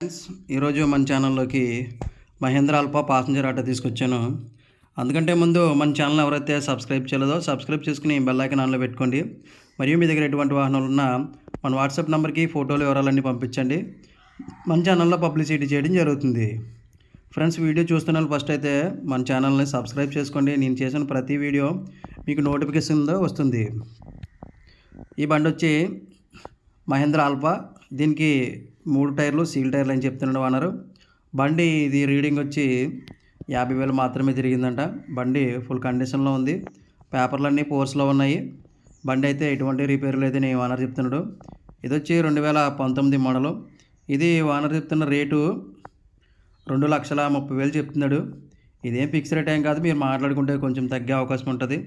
Friends ఈరోజు మన ఛానల్లోకి మహేంద్ర అల్పా పాసింజర్ ఆటో తీసుకొచ్చాను. అందుకంటే ముందు మన ఛానల్ ఎవరైతే సబ్స్క్రైబ్ చేయలేదో సబ్స్క్రైబ్ చేసుకుని బెల్లైకన్ ఆన్లో పెట్టుకోండి. మరియు మీ దగ్గర ఎటువంటి వాహనాలు ఉన్నా మన వాట్సాప్ నెంబర్కి ఫోటోలు వివరాలన్నీ పంపించండి. మన ఛానల్లో పబ్లిసిటీ చేయడం జరుగుతుంది. ఫ్రెండ్స్ వీడియో చూస్తున్న వాళ్ళు ఫస్ట్ అయితే మన ఛానల్ని సబ్స్క్రైబ్ చేసుకోండి. నేను చేసిన ప్రతి వీడియో మీకు నోటిఫికేషన్లో వస్తుంది. ఈ బండి వచ్చి మహేంద్ర ఆల్ఫా దీనికి మూడు టైర్లు సీల్ టైర్లు అని చెప్తున్నాడు అన్నారు బండి ఇది రీడింగ్ వచ్చి యాభై వేలు మాత్రమే తిరిగిందంట. బండి ఫుల్ కండిషన్లో ఉంది. పేపర్లన్నీ పోర్స్లో ఉన్నాయి. బండి అయితే ఎటువంటి రిపేర్లు అయితే నేను ఓనర్ చెప్తున్నాడు. ఇది వచ్చి రెండు వేల పంతొమ్మిది మోడలు. ఇది ఓనర్ చెప్తున్న రేటు రెండు లక్షల ముప్పై వేలు చెప్తున్నాడు. ఇదేం ఫిక్స్ రేట్ ఏం కాదు మీరు మాట్లాడుకుంటే కొంచెం తగ్గే అవకాశం ఉంటుంది.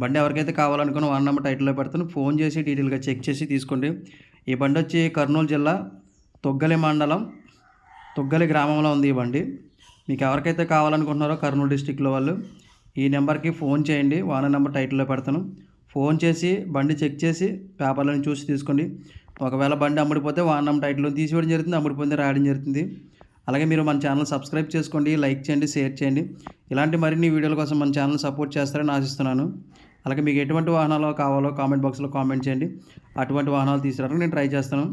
బండి ఎవరికైతే కావాలనుకున్న వన్ నెంబర్ టైటిల్లో పెడతాను. ఫోన్ చేసి డీటెయిల్గా చెక్ చేసి తీసుకోండి. ఈ బండి వచ్చి కర్నూలు జిల్లా తొగ్గలి మండలం తొగ్గలి గ్రామంలో ఉంది ఈ బండి. మీకు ఎవరికైతే కావాలనుకుంటున్నారో కర్నూలు డిస్టిక్లో వాళ్ళు ఈ నెంబర్కి ఫోన్ చేయండి. వాన నెంబర్ టైటిల్లో పెడతాను. ఫోన్ చేసి బండి చెక్ చేసి పేపర్లను చూసి తీసుకోండి. ఒకవేళ బండి అమ్ముడిపోతే వాన నెంబర్ టైటిల్లో తీసివేయడం జరుగుతుంది అమ్ముడిపోతే రాయడం జరుగుతుంది. అలాగే మీరు మన ఛానల్ సబ్స్క్రైబ్ చేసుకోండి లైక్ చేయండి షేర్ చేయండి. ఇలాంటి మరిన్ని వీడియోల కోసం మన ఛానల్ సపోర్ట్ చేస్తారని ఆశిస్తున్నాను. అలాగే మీకు ఎటువంటి వాహనాలు కావాలో కామెంట్ బాక్స్లో కామెంట్ చేయండి. అటువంటి వాహనాలు తీసుకురావడానికి నేను ట్రై చేస్తాను.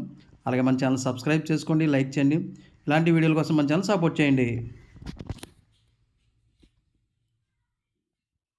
అలాగే మన ఛానల్ సబ్స్క్రైబ్ చేసుకోండి లైక్ చేయండి. ఇలాంటి వీడియోల కోసం మన ఛానల్ సపోర్ట్ చేయండి.